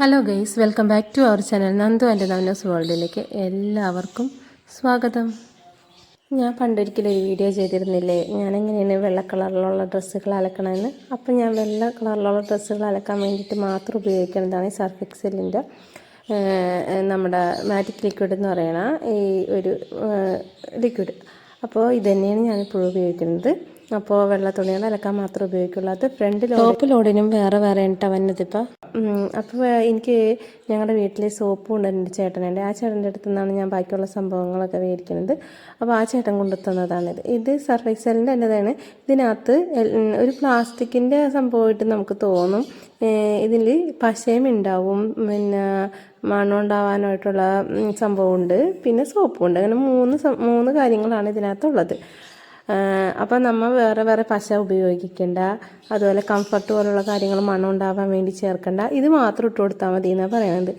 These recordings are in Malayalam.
Hello guys welcome back to our channel Nandu എന്റെ നവനസ് വേൾഡിലേക്ക് എല്ലാവർക്കും സ്വാഗതം. ഞാൻ പണ്ടൊരിക്കലും ഒരു വീഡിയോ ചെയ്തിരുന്നില്ലേ? ഞാൻ എങ്ങനെയാണ് വെള്ള കളറിലുള്ള ഡ്രസ്സുകൾ അലക്കണമെന്ന് അപ്പം ഞാൻ വെള്ള കളറിലുള്ള ഡ്രസ്സുകൾ അലക്കാൻ വേണ്ടിയിട്ട് മാത്രം ഉപയോഗിക്കുന്നതാണ് ഈ സർഫെക്സലിന്റെ നമ്മുടെ മാറ്റിക് ലിക്വിഡ് എന്ന് പറയണ ഈ ഒരു ലിക്വിഡ്. അപ്പോൾ ഇതുതന്നെയാണ് ഞാനിപ്പോഴും ഉപയോഗിക്കുന്നത്. അപ്പോൾ വെള്ള തുണികൾ അലക്കാൻ മാത്രമേ ഉപയോഗിക്കുള്ളൂ. അത് ഫ്രണ്ട് ടോപ്പ് ലോഡിനും വേറെ വേറെ ഉണ്ട് അപ്പോൾ എനിക്ക് ഞങ്ങളുടെ വീട്ടിൽ സോപ്പ് ഉണ്ട് എന്റെ ചേട്ടനുണ്ട്. ആ ചേട്ടന്റെ അടുത്ത് നിന്നാണ് ഞാൻ ബാക്കിയുള്ള സംഭവങ്ങളൊക്കെ മേടിക്കുന്നത്. അപ്പോൾ ആ ചേട്ടൻ കൊണ്ടു ഇത് സർഫൈസലിന്റെ എന്നതാണ് ഇതിനകത്ത് ഒരു പ്ലാസ്റ്റിക്കിന്റെ സംഭവമായിട്ട് നമുക്ക് തോന്നും. ഇതിൽ പശയും ഉണ്ടാവും പിന്നെ മണം ഉണ്ടാവാനായിട്ടുള്ള ഉം, സംഭവമുണ്ട്. പിന്നെ സോപ്പും ഉണ്ട്. അങ്ങനെ മൂന്ന് മൂന്ന് കാര്യങ്ങളാണ് ഇതിനകത്തുള്ളത്. അപ്പം നമ്മൾ വേറെ വേറെ പശ ഉപയോഗിക്കേണ്ട. അതുപോലെ കംഫർട്ട് പോലുള്ള കാര്യങ്ങൾ മണം ഉണ്ടാവാൻ വേണ്ടി ചേർക്കണ്ട. ഇത് മാത്രം ഇട്ട് കൊടുത്താൽ മതി എന്നാണ് പറയുന്നത്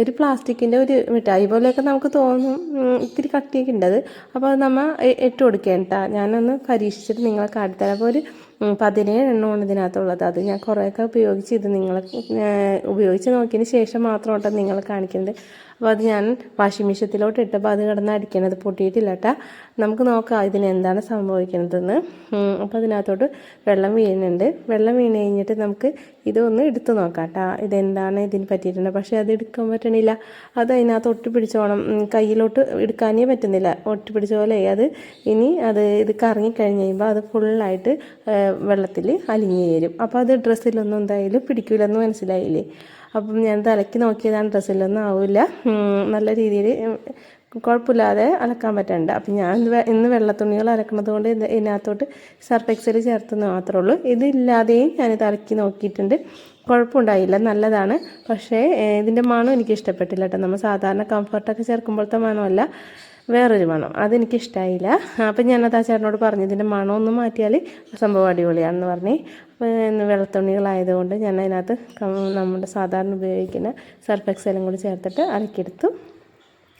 ഒരു പ്ലാസ്റ്റിക്കിന്റെ ഒരു മിഠായി പോലെയൊക്കെ നമുക്ക് തോന്നും ഇത്തിരി കട്ടിയൊക്കെ ഉണ്ട് അത്. അപ്പോൾ അത് നമ്മൾ ഇട്ട് കൊടുക്കേണ്ട. ഞാനൊന്ന് പരീക്ഷിച്ചിട്ട് നിങ്ങളെ കാട്ടിത്തരാം അപ്പോൾ ഒരു പതിനേഴ് എണ്ണമാണ് ഇതിനകത്തുള്ളത്. അത് ഞാൻ കുറേയൊക്കെ ഉപയോഗിച്ച് ഇത് നിങ്ങൾ ഉപയോഗിച്ച് നോക്കിയതിന് ശേഷം മാത്രം കേട്ടോ നിങ്ങൾ കാണിക്കുന്നത്. അപ്പോൾ അത് ഞാൻ വാഷിംഗ് മെഷീനത്തിലോട്ട് ഇട്ടപ്പോൾ അത് കിടന്ന് അടിക്കണത് പൊട്ടിയിട്ടില്ല കേട്ടാ നമുക്ക് നോക്കാം ഇതിന് എന്താണ് സംഭവിക്കുന്നതെന്ന്. അപ്പോൾ അതിനകത്തോട്ട് വെള്ളം വീണുണ്ട് വെള്ളം വീണ് കഴിഞ്ഞിട്ട് നമുക്ക് ഇതൊന്ന് എടുത്ത് നോക്കാം കേട്ടാ ഇതെന്താണ് ഇതിന് പറ്റിയിട്ടുണ്ട് പക്ഷേ അത് എടുക്കാൻ പറ്റണില്ല. അത് അതിനകത്ത് ഒട്ടി പിടിച്ചോണം. കയ്യിലോട്ട് എടുക്കാനേ പറ്റുന്നില്ല. ഒട്ടി പിടിച്ച പോലെ അത് ഇനി അത് ഇത് കറങ്ങി കഴിഞ്ഞ് കഴിയുമ്പോൾ അത് ഫുള്ളായിട്ട് വെള്ളത്തിൽ അലിഞ്ഞു ചേരും. അപ്പോൾ അത് ഡ്രസ്സിലൊന്നും എന്തായാലും പിടിക്കില്ലെന്ന് മനസ്സിലായില്ലേ? അപ്പം ഞാൻ തലയ്ക്ക് നോക്കിയതാണ് ഡ്രസ്സിലൊന്നും ആവില്ല നല്ല രീതിയിൽ കുഴപ്പമില്ലാതെ അലക്കാൻ പറ്റണ്ട. അപ്പം ഞാൻ ഇന്ന് വെള്ള തുണികൾ വെള്ളത്തുണികൾ അലക്കുന്നത് കൊണ്ട് ഇത് ഇതിനകത്തോട്ട് സർഫ് എക്സൽ ചേർത്തെന്ന് മാത്രമേ ഉള്ളൂ. ഇതില്ലാതെയും ഞാൻ തലക്കി നോക്കിയിട്ടുണ്ട്. കുഴപ്പമുണ്ടായില്ല. നല്ലതാണ്. പക്ഷേ ഇതിന്റെ മണം എനിക്ക് ഇഷ്ടപ്പെട്ടില്ല കേട്ടോ. നമ്മൾ സാധാരണ കംഫർട്ടൊക്കെ ചേർക്കുമ്പോഴത്തെ മണമല്ല. വേറൊരു മണം. അതെനിക്കിഷ്ടമായില്ല അപ്പം ഞാനത് ആ ചേട്ടനോട് പറഞ്ഞു ഇതിന്റെ മണം ഒന്ന് മാറ്റിയാൽ സംഭവം അടിപൊളിയാണെന്ന് പറഞ്ഞ്. വെള്ളത്തുണികളായതുകൊണ്ട് ഞാൻ അതിനകത്ത് നമ്മുടെ സാധാരണ ഉപയോഗിക്കുന്ന സർഫ് എക്സലും കൂടി ചേർത്തിട്ട് അലക്കിയെടുത്തു.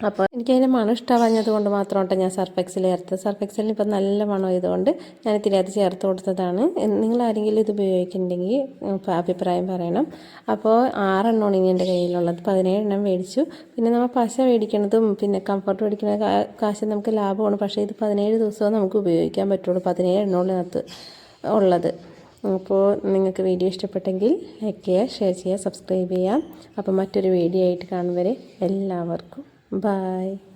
അപ്പോൾ എനിക്കതിന്റെ മണം ഇഷ്ടമാഞ്ഞത് കൊണ്ട് മാത്രം കേട്ടോ ഞാൻ സർഫെക്സിൽ ചേർത്തത്. സർഫെക്സിൽ ഇപ്പം നല്ല മണം ആയതുകൊണ്ട് ഞാൻ ഇത്തിരി അത് ചേർത്ത് കൊടുത്തതാണ്. നിങ്ങൾ ആരെങ്കിലും ഇത് ഉപയോഗിക്കുന്നുണ്ടെങ്കിൽ അഭിപ്രായം പറയണം. അപ്പോൾ ആറെണ്ണമാണ് ഇനി എന്റെ കയ്യിലുള്ളത്. പതിനേഴെണ്ണം മേടിച്ചു. പിന്നെ നമ്മൾ പശ മേടിക്കണതും പിന്നെ കംഫർട്ട് മേടിക്കുന്ന കാശ് നമുക്ക് ലാഭമാണ്. പക്ഷേ ഇത് പതിനേഴ് ദിവസവും നമുക്ക് ഉപയോഗിക്കാൻ പറ്റുള്ളൂ. പതിനേഴ് എണ്ണമുള്ളതിനകത്ത് ഉള്ളത്. അപ്പോൾ നിങ്ങൾക്ക് വീഡിയോ ഇഷ്ടപ്പെട്ടെങ്കിൽ ലൈക്ക് ചെയ്യുക ഷെയർ ചെയ്യുക സബ്സ്ക്രൈബ് ചെയ്യുക. അപ്പോൾ മറ്റൊരു വീഡിയോ ആയിട്ട് കാണുന്നവരെ വരെ എല്ലാവർക്കും Bye.